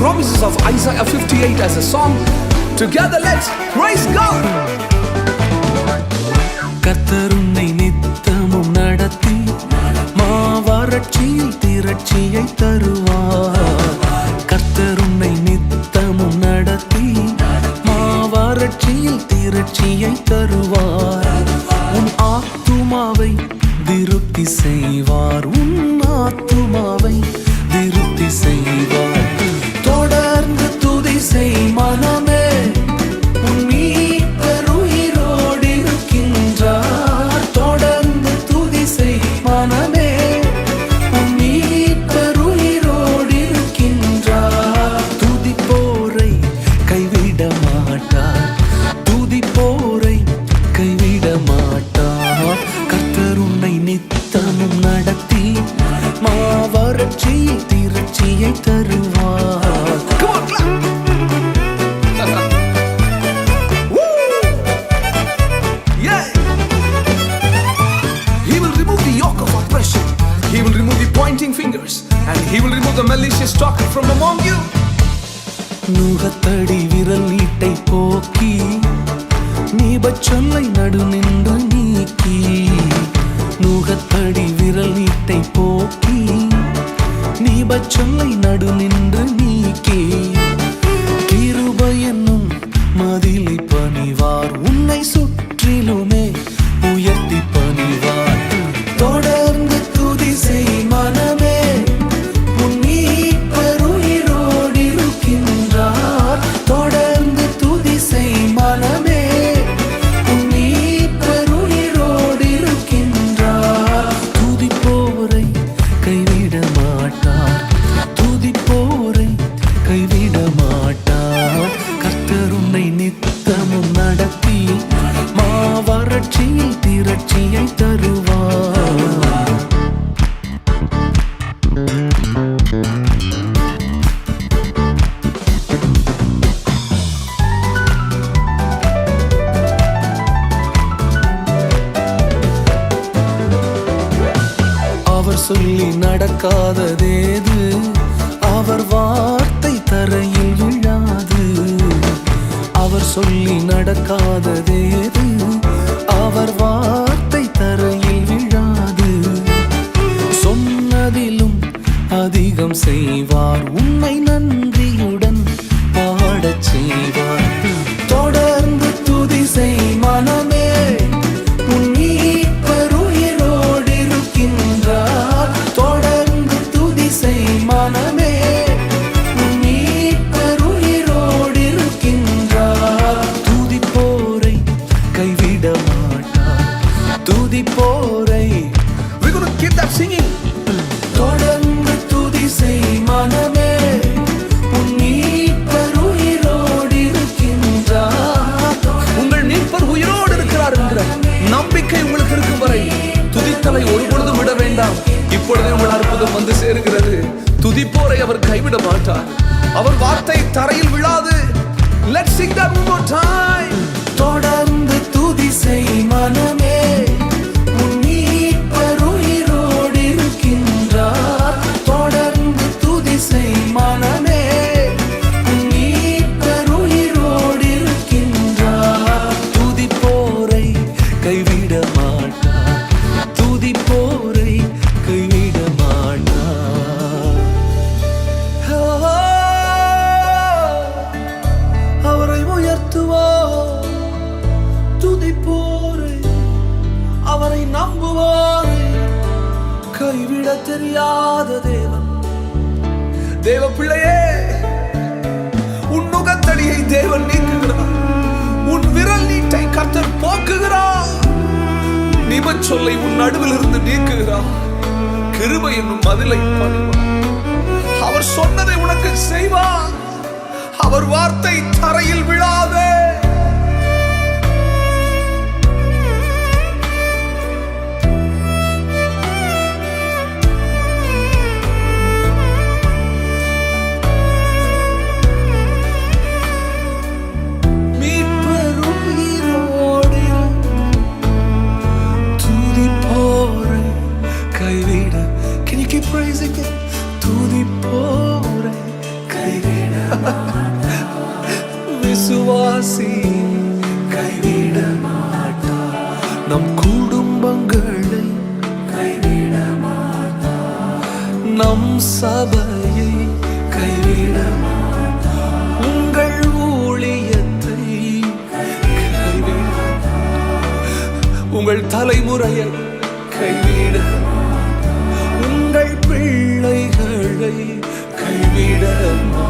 Isaiah 58 as a song. Together, let's praise God. கர்த்தர் நித்தமும் நடத்தி மாவறட்சியில் திரட்சியை தருவார் கர்த்தர் உன்னை நித்தமும் நடத்தி மாவறட்சியில் திரட்சியை தருவார் உன் ஆத்துமாவை திருப்தி செய்வார் உன் ஆத்துமாவை திருப்தி செய்வார் the malicious talking from among you. நுகத்தடி விரல் நீட்டை போக்கி நீபச் சொல்லை நடுநின் சொல்லி நடக்காததேது? அவர் வார்த்தை தரையில் விழாது. அவர் சொல்லி நடக்காததேது? அவர் வா வேண்டாம் இப்பொழுதே உங்கள் அற்புதம் வந்து சேருகிறது. துதிப்போரை அவர் கைவிட மாட்டார். அவர் வார்த்தை தரையில் விழாது. Let's sing that one more time. தொடர்ந்து துதி செய் மனமே. உன் தொடர்ந்து துதி செய் மனமே. கைவிட மாட்டார். துதிப்போரை போரை நம்புவோரை கைவிட தெரியாத தேவன். தேவ பிள்ளையே உன் நுகத்தடியை தேவன் நீக்குகிறார். உன் விரல் நீட்டை கத்தர் போக்குகிறார். நிபச் சொல்லை உன் நடுவில் இருந்து நீக்குகிறார். கிருபை என்னும் மதிலை பணிவார். அவர் சொன்னதை உனக்கு செய்வார். அவர் வார்த்தை தரையில் விழாதே. துதிப்போரை விசுவாசி கைவிட மாட்டா. நம் குடும்பங்களை கைவிட மாட்டா. நம் சபையை கைவிட உங்கள் ஊழியத்தை உங்கள் தலைமுறையை கைவிட உங்கள் பிள்ளை பிள்ளைகளை கைவிட மா